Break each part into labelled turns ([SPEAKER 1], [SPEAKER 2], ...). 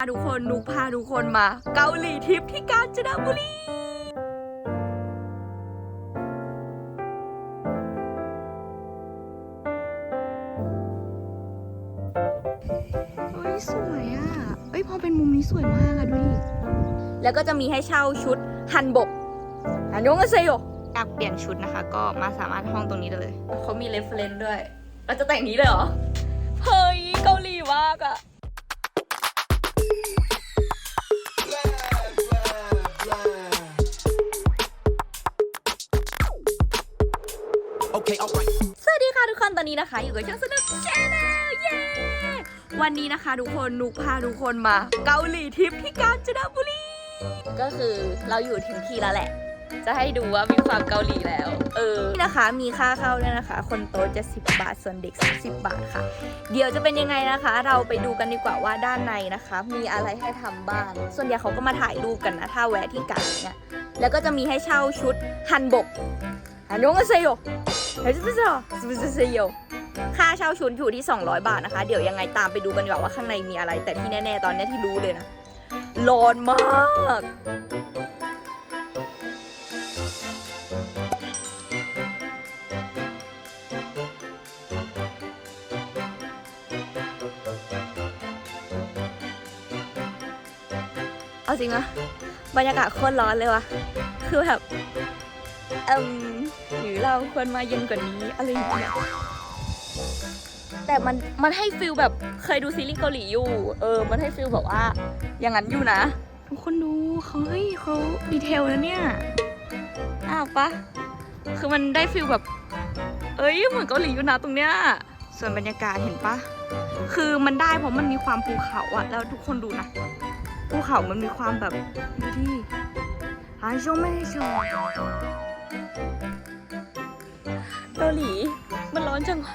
[SPEAKER 1] ทุกคนนุกพาทุกคนมา เกาหลีทริปที่กาญจนบุรีเฮ้ยสวยอะเอ้ยพอเป็นมุมนี้สวยมากอะดูดิ แล้วก็จะมีให้เช่าชุดฮันบกฮันยงกันเซโยอยากเปลี่ยนชุดนะคะ ก็มาสามารถห้องตรงนี้ได้เลย เขามีเรฟเฟรนด้วย เราจะแต่งนี้เลยเหรอ เฮ้ยเกาหลีมากอะ
[SPEAKER 2] Okay, alright.
[SPEAKER 1] สวัสดีค่ะทุกคนตอนนี้นะคะ อยู่กับช่องสนุกชาแนลเย้วันนี้นะคะ ทุกคนนุกพาทุกคนมา เกาหลีทริปที่กาญจนบุรี ก็คือเราอยู่ถึงที่แล้วแหละ จะให้ดูว่ามีความเกาหลีแล้ว เออนี่นะคะมีค่าเข้าด้วยนะคะ คนโตจะ 10 บาทส่วนเด็ก 30 บาทค่ะ เดี๋ยวจะเป็นยังไงนะคะ เราไปดูกันดีกว่าว่าด้านในนะคะ มีอะไรให้ทำบ้าง ส่วนใหญ่เขาก็มาถ่ายรูปกันนะ ถ้าแวะที่กาญเนี่ยแล้วก็จะมีให้เช่าชุดฮันบกฮันยงกันเซโย เฮ้ยจะจะจะจะโยค่าเช่าชุดอยู่ที่ 200 บาทนะคะ เดี๋ยวยังไงตามไปดูกันดีกว่าว่าข้างในมีอะไร แต่ที่แน่ ๆ ตอนนี้ที่รู้เลยนะ ร้อนมากเอาจริงนะบรรยากาศโคตรร้อนเลยว่ะคือแบบ เอืมหรือเราควรมาเย็นกว่านี้อะไรอย่างเงี้ยแต่มันมันให้ฟิลแบบเคยดูซีรีส์เกาหลีอยู่ เออ มันให้ฟิลแบบว่า อย่างนั้นอยู่นะ ทุกคนดูเขาเฮ้ยเขาดีเทลนะเนี่ยอ้าวปะคือมันได้ฟิลแบบ เอ้ยเหมือนเกาหลีอยู่นะตรงเนี้ยส่วนบรรยากาศเห็นปะคือมันได้เพราะมันมีความภูเขาอะแล้วทุกคนดูนะภูเขามันมีความแบบดูดิหาชมไม่ให้ชมเกาหลี มันร้อนจังวะ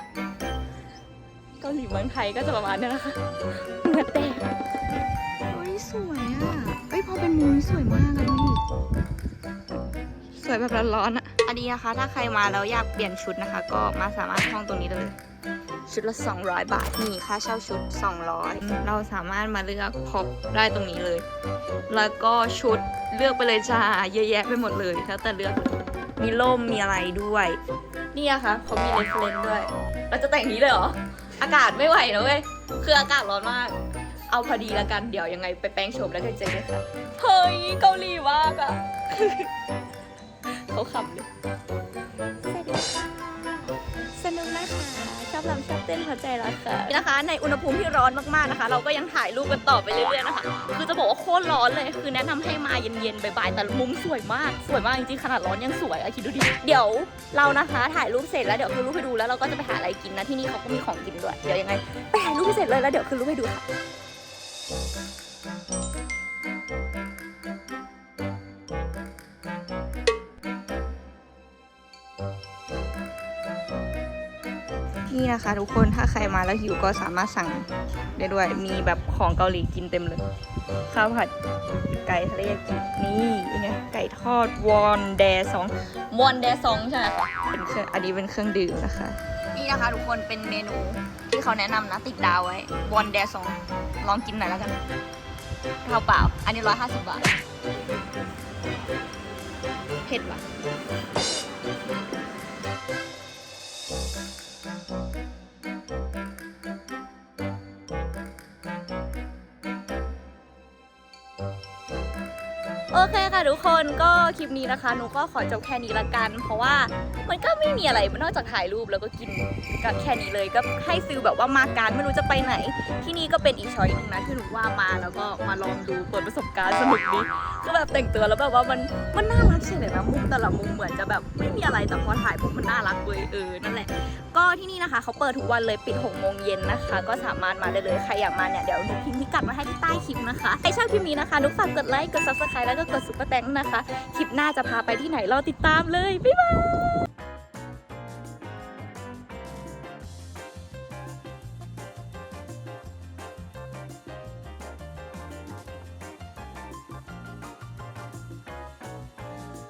[SPEAKER 1] เกาหลีเมืองไทยก็จะประมาณนี้นะคะเหงื่อแตกเฮ้ยสวยอะเอ้ยพอเป็นมุมนี้สวยมากอะดูดิสวยแบบร้อนๆอะอันนี้นะคะ ถ้าใครมาแล้วอยากเปลี่ยนชุดนะคะ ก็มาสามารถห้องตรงนี้ได้เลยชุดละ 200 บาท นี่ค่าเช่าชุด 200 เราสามารถมาเลือกพ็อปได้ตรงนี้เลย แล้วก็ชุดเลือกไปเลยจ้า เยอะแยะไปหมดเลย แล้วแต่เลือก มีร่ม มีอะไรด้วย นี่อะค่ะเขามีเรฟเฟนด้วย เราจะแต่งนี้เลยเหรอ อากาศไม่ไหวนะเว้ย คืออากาศร้อนมาก เอาพอดีละกัน เดี๋ยวยังไงไปแป้งโฉมแล้วเดี๋ยเจอกันค่ะ เฮ้ยเกาหลีมากอะเขาขำเลย บรำชอบเต้นพอใจแล้วค่ะนะคะ ในอุณหภูมิที่ร้อนมากๆนะคะ เราก็ยังถ่ายรูปกันต่อไปเรื่อยๆนะคะ คือจะบอกว่าโคตรร้อนเลย คือแนะนำให้มาเย็นๆบ่ายๆแต่มุมสวยมาก สวยมากจริงๆ ขนาดร้อนยังสวยอะคิดดูดิ เดี๋ยวเรานะคะ ถ่ายรูปเสร็จแล้วเดี๋ยวคือรูปให้ดูแล้วเราก็จะไปหาอะไรกินนะที่นี่เขาก็มีของกินด้วย เดี๋ยวยังไงไปถ่ายรูปเสร็จเลยแล้วเดี๋ยวคือรูปให้ดูค่ะ นี่นะคะ ทุกคนถ้าใครมาแล้วหิวก็สามารถสั่งได้ด้วยมีแบบของเกาหลีกินเต็มเลย ข้าวผัดไก่ทะเลยากินี่เป็นไงไก่ทอดวอนแดซองวอนแดซองใช่ไหมคะเป็นเครื่องอันนี้เป็นเครื่องดื่มนะคะ นี่นะคะ ทุกคนเป็นเมนูที่เขาแนะนำนะติดดาวไว้วอนแดซองลองกินหน่อยแล้วกันข้าวเปล่า อันนี้ร้อยห้าสิบบาทเผ็ดว่ะ โอเคค่ะทุกคนก็คลิปนี้นะคะหนูก็ขอจบแค่นี้ละกัน เพราะว่ามันก็ไม่มีอะไรนอกจากถ่ายรูปแล้วก็กินก็แค่นี้เลยก็ให้ฟิลแบบว่ามาการไม่รู้จะไปไหน ที่นี่ก็เป็นอีกช้อยหนึงนะที่หนูว่ามาแล้วก็มาลองดูเปิดประสบการณ์สนุกดีก็แบบแต่งตัวแล้วแบบว่ามันมันน่ารักเฉยเลยนะมุมแต่ละมุมเหมือนจะแบบไม่มีอะไรแต่พอถ่ายปุ๊บมันน่ารักเว้ยเออนั่นแหละ ก็ที่นี่นะคะเขาเปิดทุกวันเลยปิด6โมงเย็นนะคะ ก็สามารถมาได้เลยใครอยากมาเนี่ยเดี๋ยวหนูพิมพ์พิกัดมาให้ที่ใต้คลิปนะคะใครชอบคลิปนี้นะคะนุกฝากกดไลค์กด subscribe แล้วก็กดซุปเปอร์แตงนะคะคลิปหน้าจะพาไปที่ไหนรอติดตามเลยบ๊ายบาย